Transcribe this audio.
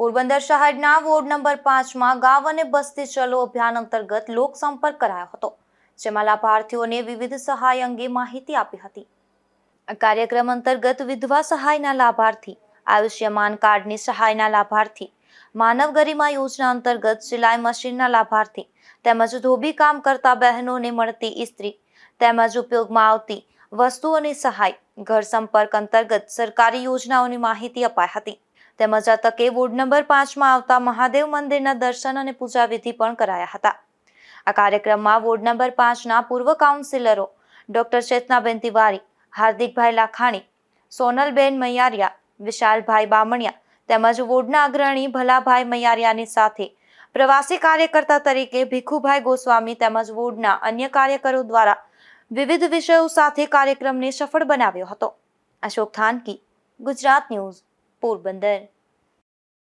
પોરબંદર શહેરના ward number પાંચમાં ગાંવ અને બસ્તી ચલો અભિયાન અંતર્ગત લોકસંપર્ક કરાયો હતો, જેમાં લાભાર્થીઓને વિવિધ સહાય અંગે માહિતી આપી હતી. આ કાર્યક્રમ અંતર્ગત વિધવા સહાયના લાભાર્થી, આયુષ્યમાન કાર્ડની સહાયના લાભાર્થી, માનવ ગરિમા યોજના અંતર્ગત સિલાઈ મશીનના લાભાર્થી, તેમજ ધોબી કામ કરતા બહેનોને મળતી ઇસ્ત્રી, તેમજ ઉપયોગમાં આવતી વસ્તુઓની સહાય, ઘર સંપર્ક અંતર્ગત સરકારી યોજનાઓની માહિતી અપાઈ હતી. તેમજ આ તકે વોર્ડ નંબર પાંચમાં આવતા મહાદેવ મંદિરના દર્શન અને પૂજા વિધિ પણ કરાયા હતા. આ કાર્યક્રમમાં વોર્ડ નંબર પાંચના પૂર્વ કાઉન્સિલરો ડોક્ટર ચેતનાબેન તિવારી, હાર્દિકભાઈ લાખાણી, સોનલબેન મૈયારિયા, વિશાલભાઈ બામણિયા તેમજ વોર્ડના અગ્રણી ભલાભાઈ મૈયારિયાની સાથે પ્રવાસી કાર્યકર્તા તરીકે ભીખુભાઈ ગોસ્વામી તેમજ વોર્ડના અન્ય કાર્યકરો દ્વારા વિવિધ વિષયો સાથે કાર્યક્રમને સફળ બનાવ્યો હતો. અશોક થાનકી, ગુજરાત ન્યૂઝ. પોરબંદર